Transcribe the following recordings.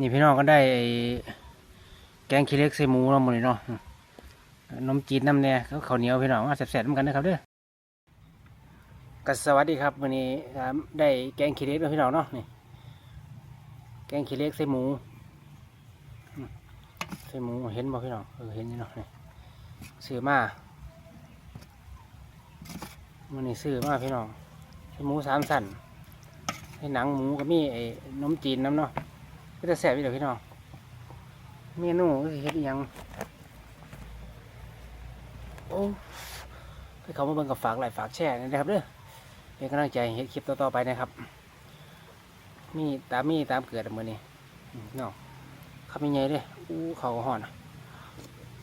นี่พี่น้องก็ได้แกงขี้เล็กใส่หมูเราหมดเลยเนาะนมจีนน้ำเนี่ยก็ข้าวเหนียวพี่น้องแซ่บๆเหมือนกันนะครับเด้อก็สวัสดีครับวันนี้ครับได้แกงขี้เล็กแล้วพี่น้องเนาะนี่แกงขี้เล็กใส่หมูใส่หมูเห็นบ่พี่น้องเออเห็นอยู่เนาะนี่ซื้อมามันนี่ซื้อมาพี่น้องใส่หมูสามสันให้หนังหมูก็มีไอ้นมจีนน้ำเนาะ ก็จะแสบอีกเดี๋ยวพี่น้องเมนูก็สิเฮ็ดยังโอ้ให้เขามาเบิ่งกับฝากไลค์ฝากแชร์นะครับเด้อเป็นกำลังใจให้เฮ็ดคลิปต่อๆไปนะครับ มีตามมีตามเกิดมือนี้อืมเนาะขับยังไงเด้ออู้เขาห่อน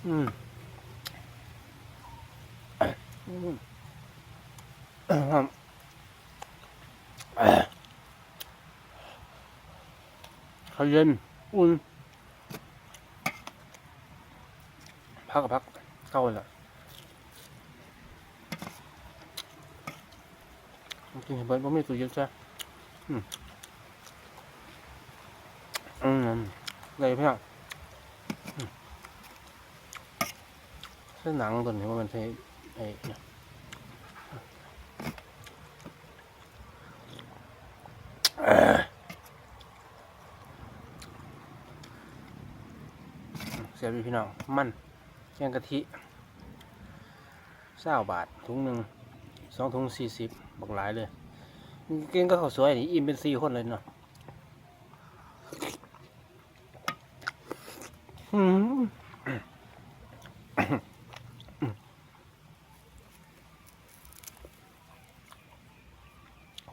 อืมอืมอืม เขาเย็น อุ่น พักกับพักเข้าเลยล่ะกินให้เบิร์ดบ่มีตู้เย็นใช่อืมอืมเลยพี่น้องเส้นหนังตัวนี้ว่ามันใช่ไอ้เนี่ยเสียบอยู่พี่น้อง มันแกงกะทิเศร้าบาทถุงหนึ่งสองถุงสี่สิบบักหลายเลยกินก็ข้าวสวยนี่อิ่มเป็นสี่คนเลยเนาะ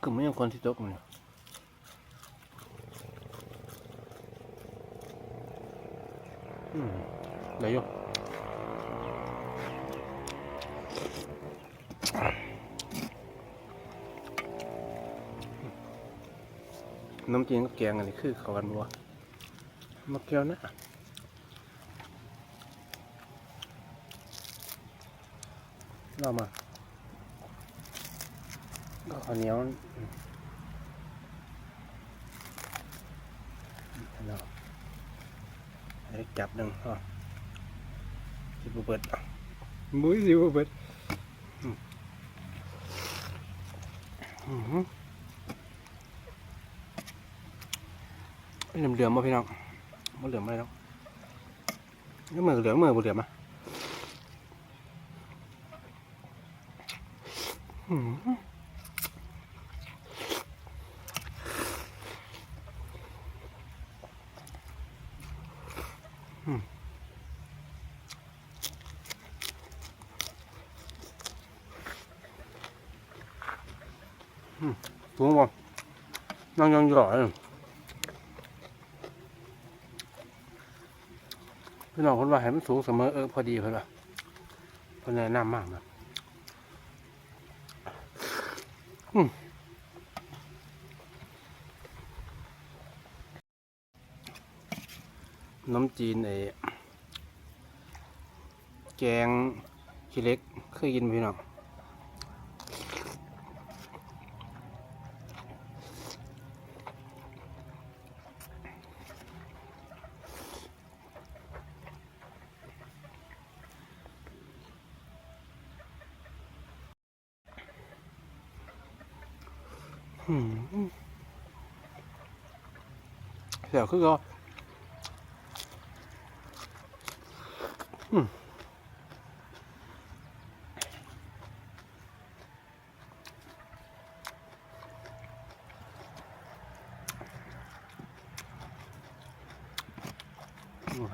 คือไม่ยังคนที่ตกมันเนี่ย อืมได้อยู่น้ำจีนกับแกงอันนี้คือเขากันบัวมาเกี่ยวนะเรามาก็ข้าวเหนียวอืมเอาให้ จับหนึ่งอ๋อสิบเบิดมุ้ยสิบเบิดอืมอือหือเหลือมเหลือมๆมาพี่น้องมันเหลือมอะไรเนาะนี่มือเหลือมมือบ่เหลือมอะอือ ถูกป่ะนั่งยังอยู่หรอพี่น้องคนว่าให้มันสูงเสมอเออพอดีเพื่อนว่าเพื่อนแนะนำมากนะอืม น้ำจีนไอ้แกงขี้เล็กเคยกินไหมพี่น้องอืมเดี๋ยวคือก็อืมอืม ครั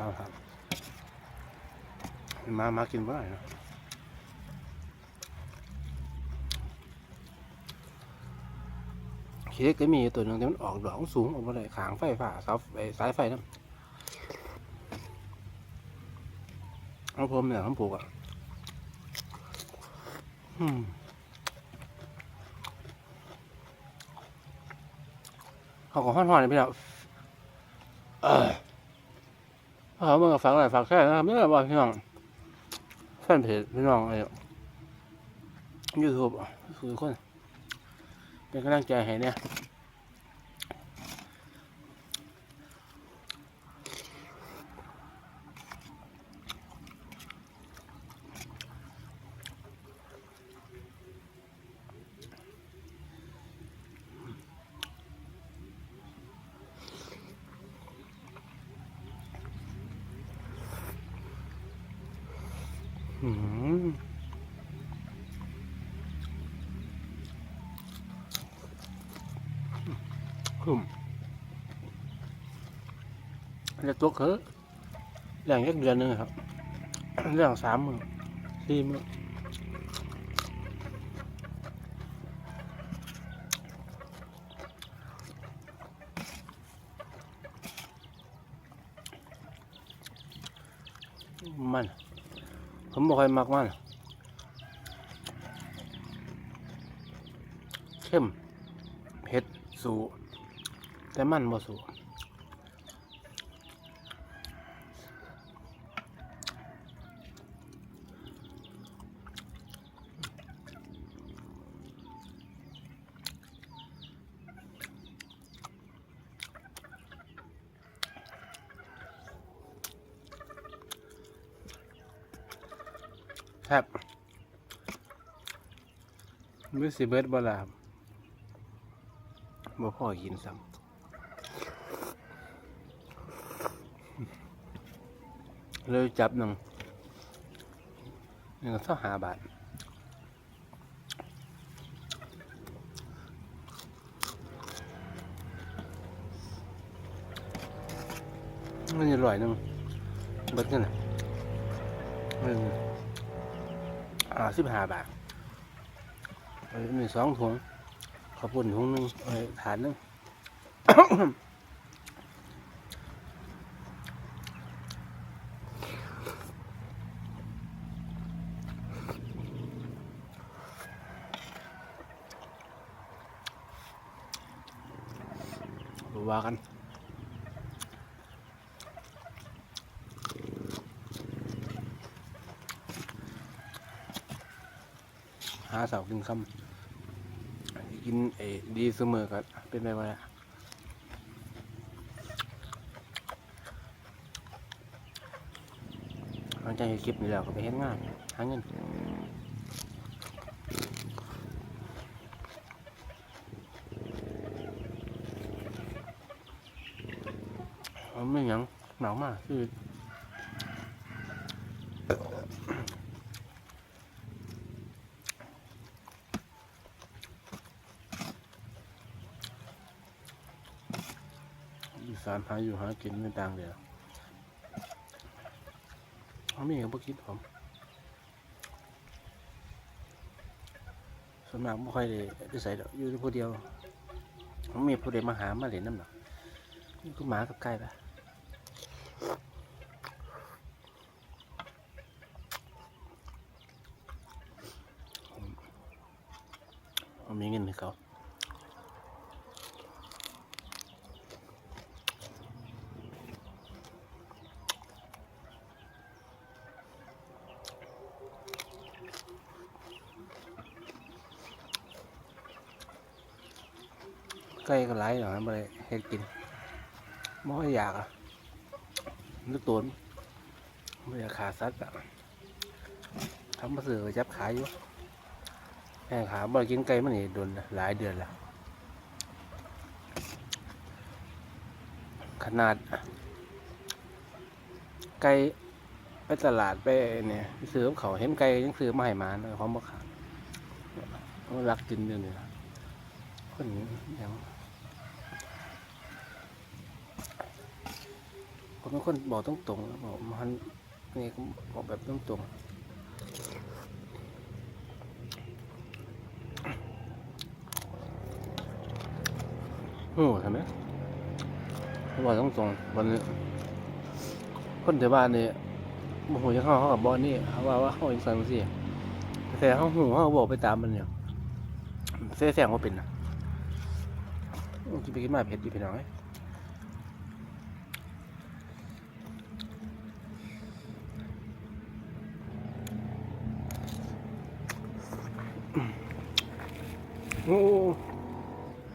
บครับมา มากินบ่ได้นะเค้กก็มีตัวหนึ่งที่มันออกดอกสูงออกมาเลยขางไฟฟ้าเสาไอ้สายไฟนั่น เอาผมเนี่ยผมปลูกอะอืมเขาก็ห้อนๆเลยพี่น้องเออเขาเมื่อฝากอะไรฝากแค่นะครับไม่ได้บอกพี่น้องแฟนเพจพี่น้องไอ้ยูทูบคือคน เป็นกำลังใจให้เนี่ย อืม คุ้มจะตัวเคือแรงแค่เดือนหนึงครับเรื่องสามมือสี่มือมัน ผมบอกใครมักมันเข้มเผ็ดสู แต่มันบ่สูครับมือสิเบิดบ่ล่ะครับบ่พอกินซ้ำ เลยจับหนึ่งหนึ่งเท่าหาบาทมันจะอร่อยหนึงเบิดกันนะหนึ่งอ่าสิบห้าบาทเอาหนึ่งสองถุงขอบคุณถุงหนึ่งเอาไปฐานหนึ่ง ว่ากันหาเสากินคำกินเอดีเสมอก็เป็นไปว่าหลังจากเห็นคลิปนี้แล้วก็ไปเฮ็ดงานหาเงิน มันไม่ยังหนาวมากคืออีสานหาอยู่หากินไม่ต่างเลยเขาไม่เห็นพวกคิดผมส่วนมากไม่ค่อยได้ได้ใส่ดอกอยู่ผู้เดียวผมมีผู้ใดมาหามาเล่นน้ำหนักนี่ก็หมากับไก่ปะ มมีเงินให้เขาไก่ก็หลายหน่อยบ่ได้เฮ็ดกินบ่ค่อยอยากอะนึกตัวไม่อยากขาสัตว์อะทำมาซื้อจับขายอยู่ แม่ขาบ่กินไก่มันนี่โดนหลายเดือนแล้วขนาด ไก่ไปตลาดไปเนี่ยซื้อเขาเห็นไก่ยังซื้อมาให้มาเลยพร้อมบ่ขาดรักกินเดี๋ยวนี้นะคนนี้ยังผมเป็นคนบอกตรงๆนะบอกมันนี่ก็บอกแบบตรงๆ โอ้ทำไมบอกตรงๆวันนี้คนแถวบ้านนี่โมโหจะเข้าเขากับบอลนี่เขาว่าว่าเขาอีกสันสิแต่เขาหูเขาบอกไปตามมันเนี่ยเสียแสงว่าเป็นนะกินไปกินมาเผ็ดดีพี่น้องเอ้ยโอ้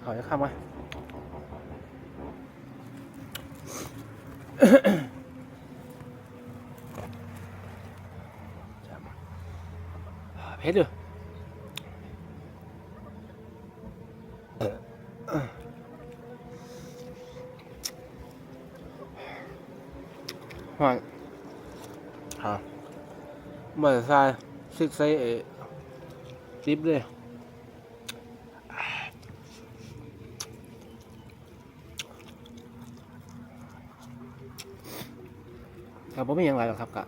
เขาจะข้ามไหม เพชรดูห่างครับ บ่ได้ใส่ซึกใส่เอซิปเลย ครับผมไม่ยังไรหรอกครับกะ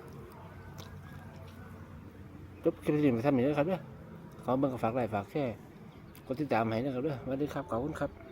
จบคลิปนี้ไปทำอย่างนี้ครับเด้อขอเบิ่งก็ฝากไลค์ฝากแชร์กดติดตามให้นะครับเด้อสวัสดีครับขอบคุณครับ